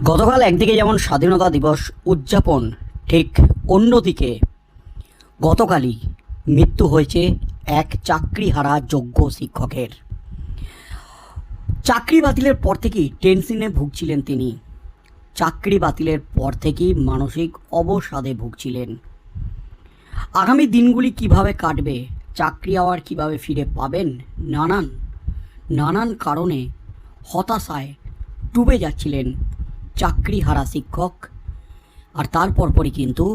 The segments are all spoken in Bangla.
গতকাল একদিকে যেমন স্বাধীনতা দিবস উদযাপন, ঠিক অন্যদিকে গতকালই মৃত্যু হয়েছে এক চাকরিহারা যোগ্য শিক্ষকের। চাকরি বাতিলের পর থেকেই টেনশনে ভুগছিলেন তিনি। চাকরি বাতিলের পর থেকেই মানসিক অবসাদে ভুগছিলেন। আগামী দিনগুলি কীভাবে কাটবে, চাকরি আওয়ার কীভাবে ফিরে পাবেন, নানান নানান কারণে হতাশায় ডুবে যাচ্ছিলেন চাকরিহারা শিক্ষক। আর তারপর পরই কিন্তু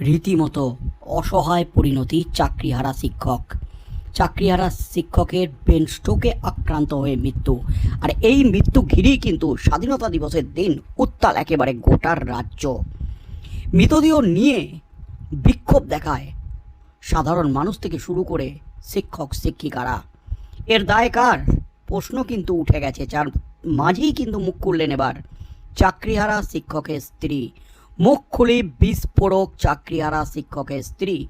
রীতিমতো অসহায় পরিণতি চাকরিহারা শিক্ষক। চাকরিহারা শিক্ষকের ব্রেন স্ট্রোকে আক্রান্ত হয়ে মৃত্যু। আর এই মৃত্যু ঘিরেই কিন্তু স্বাধীনতা দিবসের দিন উত্তাল একেবারে গোটার রাজ্য। মৃতদেহ নিয়ে বিক্ষোভ দেখায় সাধারণ মানুষ থেকে শুরু করে শিক্ষক, শিক্ষিকারা। এর দায় কার প্রশ্ন কিন্তু উঠে গেছে, যার মাঝেই কিন্তু মুখ খুললেন এবার চাকরিহারা শিক্ষকের স্ত্রী। মুখ খুলে বিস্ফোরক চাকরিহারা শিক্ষকের স্ত্রী।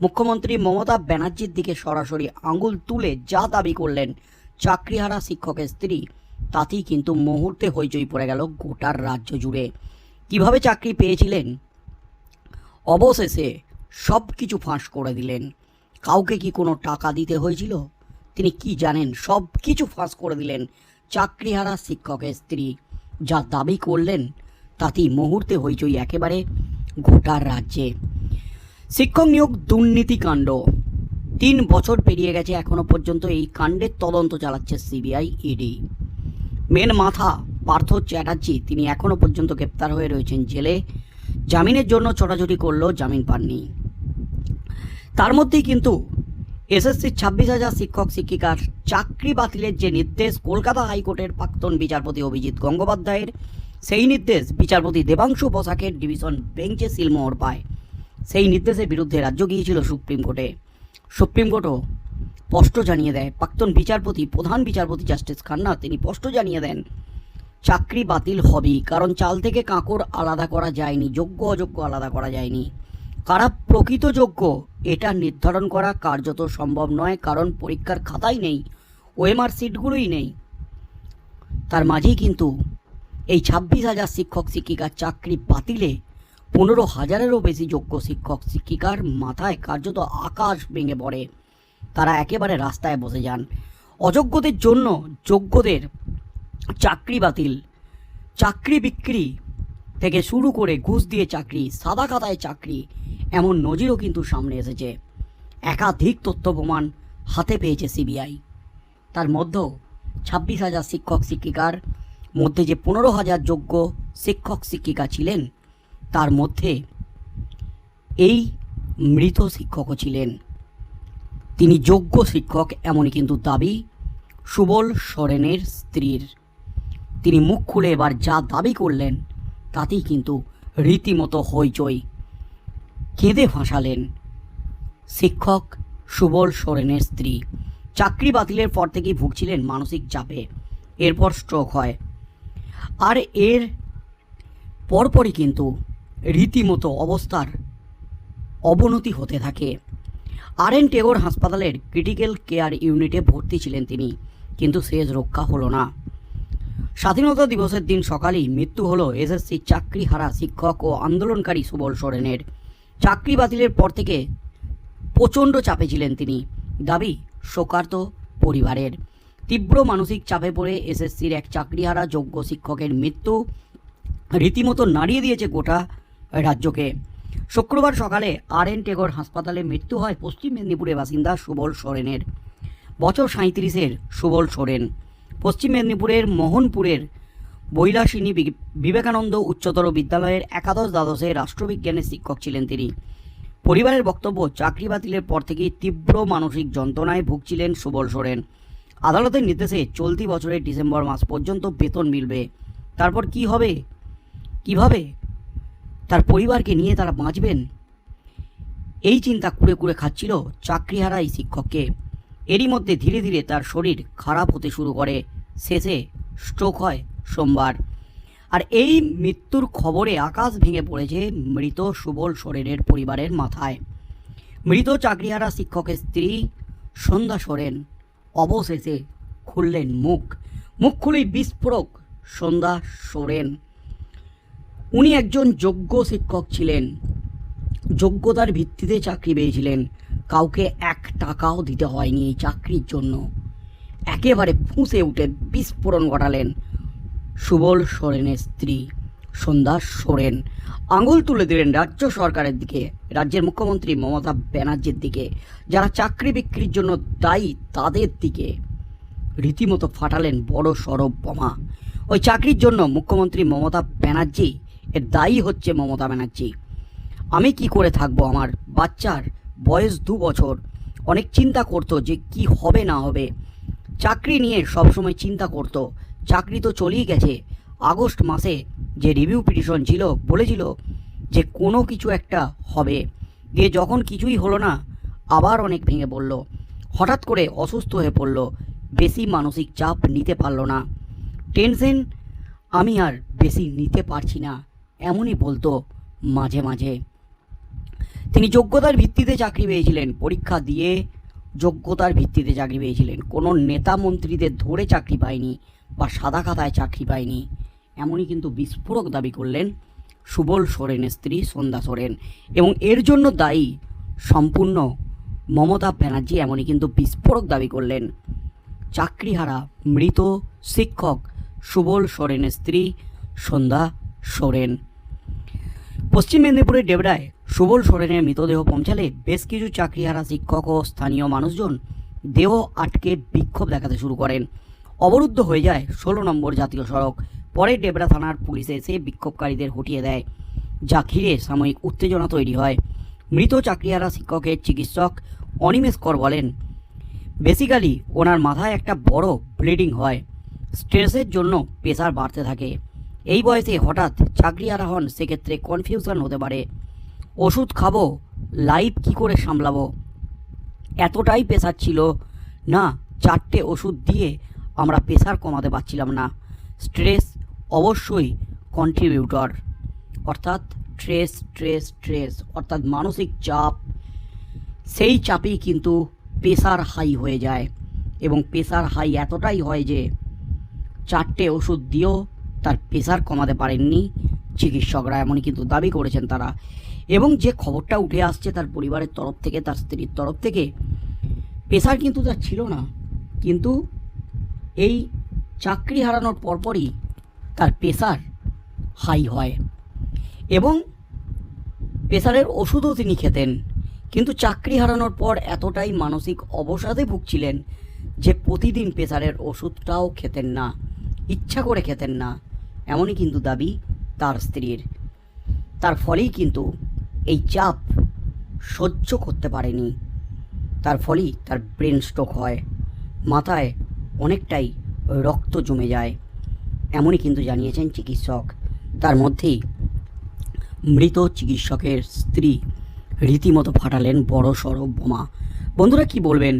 মুখ্যমন্ত্রী মমতা ব্যানার্জির দিকে সরাসরি আঙুল তুলে যা দাবি করলেন চাকরিহারা শিক্ষকের স্ত্রী, তাতেই কিন্তু মুহূর্তে হইচই পড়ে গেল গোটার রাজ্য জুড়ে। কীভাবে চাকরি পেয়েছিলেন? অবশেষে সব কিছু ফাঁস করে দিলেন। কাউকে কি কোনো টাকা দিতে হয়েছিল? তিনি কি জানেন? সব কিছু ফাঁস করে দিলেন চাকরিহারা শিক্ষকের স্ত্রী। যা দাবি করলেন, তাতেই মুহূর্তে হইচই একেবারে গোটার রাজ্যে। শিক্ষক নিয়োগ দুর্নীতিকাণ্ড তিন বছর পেরিয়ে গেছে এখনও পর্যন্ত এই কাণ্ডের তদন্ত চালাচ্ছে সিবিআই ইডি মেন মাথা, পার্থ চ্যাটার্জি, তিনি এখনও পর্যন্ত গ্রেপ্তার হয়ে রয়েছেন জেলে। জামিনের জন্য ছোটাছুটি করলেও জামিন পাননি। তার মধ্যেই কিন্তু এসএসসির ছাব্বিশ হাজার শিক্ষক, শিক্ষিকার চাকরি বাতিলের যে নির্দেশ কলকাতা হাইকোর্টের প্রাক্তন বিচারপতি অভিজিৎ গঙ্গোপাধ্যায়ের, সেই নির্দেশ বিচারপতি দেবাংশু বসাকের ডিভিশন বেঞ্চে সিলমোহর পায়। সেই নির্দেশের বিরুদ্ধে রাজ্য গিয়েছিল সুপ্রিম কোর্টে। সুপ্রিম কোর্টও স্পষ্ট জানিয়ে দেয়, প্রাক্তন বিচারপতি, প্রধান বিচারপতি জাস্টিস খান্না, তিনি স্পষ্ট জানিয়ে দেন, চাকরি বাতিল হবেই, কারণ চাল থেকে কাঁকড় আলাদা করা যায়নি যোগ্য অযোগ্য আলাদা করা যায়নি। কারা প্রকৃত যোগ্য এটা নির্ধারণ করা কার্যত সম্ভব নয়, কারণ পরীক্ষার খাতাই নেই, ওএমআর সিটগুলোই নেই। তার মাঝেই কিন্তু এই ছাব্বিশ হাজার শিক্ষক শিক্ষিকার চাকরি বাতিলে পনেরো হাজারেরও বেশি যোগ্য শিক্ষক শিক্ষিকার মাথায় কার্যত আকাশ ভেঙে পড়ে। তারা একেবারে রাস্তায় বসে যান। অযোগ্যদের জন্য যোগ্যদের চাকরি বাতিল। চাকরি বিক্রি থেকে শুরু করে ঘুষ দিয়ে চাকরি, সাদা খাতায় চাকরি এমন নজিরও কিন্তু সামনে এসেছে। একাধিক তথ্য প্রমাণ হাতে পেয়েছে সিবিআই। তার মধ্যেও ছাব্বিশ হাজার শিক্ষক, শিক্ষিকার মধ্যে যে পনেরো হাজার যোগ্য শিক্ষক, শিক্ষিকা ছিলেন, তার মধ্যে এই মৃত শিক্ষকও ছিলেন। তিনি যোগ্য শিক্ষক এমনই কিন্তু দাবি সুবল সোরেনের স্ত্রীর। তিনি মুখ খুলে এবার যা দাবি করলেন, তাতেই কিন্তু রীতিমতো হইচই। কেঁদে ফাঁসালেন শিক্ষক সুবল সোরেনের স্ত্রী। চাকরি বাতিলের পর থেকেই ভুগছিলেন মানসিক চাপে। এরপর স্ট্রোক হয়। আর এর পরপরই কিন্তু রীতিমতো অবস্থার অবনতি হতে থাকে। আর এন টেগোর হাসপাতালের ক্রিটিক্যাল কেয়ার ইউনিটে ভর্তি ছিলেন তিনি, কিন্তু শেষ রক্ষা হলো না। স্বাধীনতা দিবসের দিন সকালেই মৃত্যু হলো এসএসসি চাকরি হারা শিক্ষক ও আন্দোলনকারী সুবল সোরেনের। চাকরি বাতিলের পর থেকে প্রচণ্ড চাপে ছিলেন তিনি। দাবি, শোকার্ত পরিবারের। তীব্র মানসিক চাপে পড়ে এসএসসির এক চাকরিহারা যোগ্য শিক্ষকের মৃত্যু রীতিমতো নাড়িয়ে দিয়েছে গোটা রাজ্যকে। শুক্রবার সকালে আর এন টেগর হাসপাতালে মৃত্যু হয় পশ্চিম মেদিনীপুরের বাসিন্দা সুবল সোরেনের। বছর সাঁত্রিশের সুবল সোরেন। পশ্চিম মেদিনীপুরের মোহনপুরের বৈলাসিনী বিবেকানন্দ উচ্চতর বিদ্যালয়ের একাদশ দ্বাদশে রাষ্ট্রবিজ্ঞানের শিক্ষক ছিলেন তিনি। পরিবারের বক্তব্য, চাকরি বাতিলের পর থেকেই তীব্র মানসিক যন্ত্রণায় ভুগছিলেন সুবল সোরেন। আদালতের নির্দেশে চলতি বছরের ডিসেম্বর মাস পর্যন্ত বেতন মিলবে। তারপর কি হবে? কীভাবে? তার পরিবারকে নিয়ে তারা বাঁচবেন? এই চিন্তা কুড়ে কুড়ে খাচ্ছিল চাকরিহারা এই শিক্ষককে। এরই মধ্যে ধীরে ধীরে তার শরীর খারাপ হতে শুরু করে। শেষে স্ট্রোক হয়। সোমবার। আর এই মৃত্যুর খবরে আকাশ ভেঙে পড়েছে মৃত সুবল সোরেনের পরিবারের মাথায়। মৃত চাকরিহারা শিক্ষকের স্ত্রী সন্ধ্যা সোরেন অবশেষে খুললেন মুখ। মুখ খুলেই বিস্ফোরক সন্ধ্যা সোরেন। উনি একজন যোগ্য শিক্ষক ছিলেন। যোগ্যতার ভিত্তিতে চাকরি পেয়েছিলেন। কাউকে এক টাকাও দিতে হয়নি এই চাকরির জন্য। একেবারে ফুঁসে উঠে বিস্ফোরণ ঘটালেন। সুবল সোরেনের স্ত্রী সন্ধ্যা সোরেন। আঙুল তুলে দিলেন রাজ্য সরকারের দিকে, রাজ্যের মুখ্যমন্ত্রী মমতা ব্যানার্জির দিকে, যারা চাকরি বিক্রির জন্য দায়ী তাদের দিকে। রীতিমতো ফাটালেন বড় সরব বোমা। ওই চাকরির জন্য মুখ্যমন্ত্রী মমতা ব্যানার্জি, এর দায়ী হচ্ছে মমতা ব্যানার্জি। আমি কি করে থাকব আমার বাচ্চার বয়স দু বছর? অনেক চিন্তা করতো যে কি হবে না হবে। চাকরি নিয়ে সবসময় চিন্তা করতো চাকরি তো চলেই গেছে। আগস্ট মাসে যে রিভিউ পিটিশন ছিল, বলেছিল যে কোনো কিছু একটা হবে। দিয়ে যখন কিছুই হলো না, আবার অনেক ভেঙে পড়ল। হঠাৎ করে অসুস্থ হয়ে পড়ল। বেশি মানসিক চাপ নিতে পারল না। টেনশন আমি আর বেশি নিতে পারছি না, এমনই বলতো মাঝে মাঝে। তিনি যোগ্যতার ভিত্তিতে চাকরি পেয়েছিলেন। পরীক্ষা দিয়ে যোগ্যতার ভিত্তিতে চাকরি পেয়েছিলেন। কোনো নেতা মন্ত্রীদের ধরে চাকরি পায়নি বা সাদা খাতায় চাকরি পায়নি। এমনই কিন্তু বিস্ফোরক দাবি করলেন সুবল সোরেনের স্ত্রী সন্ধ্যা সোরেন। এবং এর জন্য দায়ী সম্পূর্ণ মমতা ব্যানার্জি এমনই কিন্তু বিস্ফোরক দাবি করলেন চাকরিহারা মৃত শিক্ষক সুবল সোরেনের স্ত্রী সন্ধ্যা সোরেন। পশ্চিম মেদিনীপুরের ডেবরায় সুবল সোরেনের মৃতদেহ পৌঁছালে বেশ কিছু চাকরিহারা শিক্ষক ও স্থানীয় মানুষজন দেহ আটকে বিক্ষোভ দেখাতে শুরু করেন। অবরুদ্ধ হয়ে যায় ষোলো নম্বর জাতীয় সড়ক। পরে ডেবরা থানার পুলিশ এসে বিক্ষোভকারীদের হটিয়ে দেয়। যা ঘিরে সাময়িক উত্তেজনা তৈরি হয়। মৃত চাকরিহারা শিক্ষকের চিকিৎসক অনিমেষ কর বলেন, বেসিক্যালি ওনার মাথায় একটা বড় ব্লিডিং হয়। স্ট্রেসের জন্য প্রেশার বাড়তে থাকে। এই বয়সে হঠাৎ চাকরি হারা হন সেক্ষেত্রে কনফিউশন হতে পারে। ওষুধ খাব লাইফ কি করে সামলাবো? এতটাই প্রেশার ছিল। না, চারটে ওষুধ দিয়ে আমরা প্রেশার কমাতে পারছিলাম না। স্ট্রেস অবশ্যই কন্ট্রিবিউটর অর্থাৎ স্ট্রেস স্ট্রেস স্ট্রেস অর্থাৎ মানসিক চাপ, সেই চাপেই কিন্তু প্রেশার হাই হয়ে যায়। এবং প্রেশার হাই এতটাই হয় যে, চারটে ওষুধ দিয়েও তার প্রেশার কমাতে পারেননি চিকিৎসকরা, এমনই কিন্তু দাবি করেছেন তারা। এবং যে খবরটা উঠে আসছে তার পরিবারের তরফ থেকে, তার স্ত্রীর তরফ থেকে, পেশার কিন্তু তার ছিল না। কিন্তু এই চাকরি হারানোর পরপরই তার প্রেশার হাই হয় এবং প্রেশারের ওষুধও তিনি খেতেন। কিন্তু চাকরি হারানোর পর এতটাই মানসিক অবসাদে ভুগছিলেন যে প্রতিদিন প্রেশারের ওষুধটাও খেতেন না, ইচ্ছা করে খেতেন না। এমনই কিন্তু দাবি তার স্ত্রীর। তার ফলেই কিন্তু এই চাপ সহ্য করতে পারেনি। তার ফলেই তার ব্রেন স্ট্রোক হয়। মাথায় অনেকটাই রক্ত জমে যায়। এমনই কিন্তু জানিয়েছেন চিকিৎসক। তার মধ্যেই মৃত চিকিৎসকের স্ত্রী রীতিমতো ফাটালেন বড় সড় বোমা। বন্ধুরা, কি বলবেন?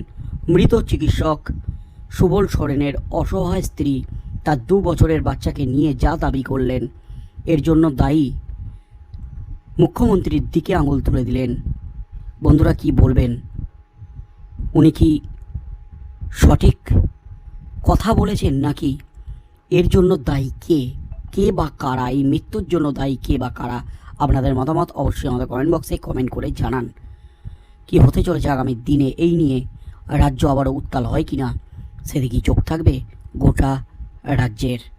মৃত চিকিৎসক সুবল সোরেনের অসহায় স্ত্রী তার দু বছরের বাচ্চাকে নিয়ে যা দাবি করলেন, এর জন্য দায়ী মুখ্যমন্ত্রীর দিকে আঙুল তুলে দিলেন। বন্ধুরা কি বলবেন? উনি কি সঠিক কথা বলেছেন নাকি? এর জন্য দায়ী কে? কে বা কারা? এই মৃত্যুর জন্য দায়ী কে বা কারা? আপনাদের মতামত অবশ্যই আমাদের কমেন্ট বক্সে কমেন্ট করে জানান। কি হতে চলেছে আগামী দিনে এই নিয়ে? রাজ্য আবারও উত্তাল হয় কিনা? সেদিকেই চোখ থাকবে গোটা রাজ্যের।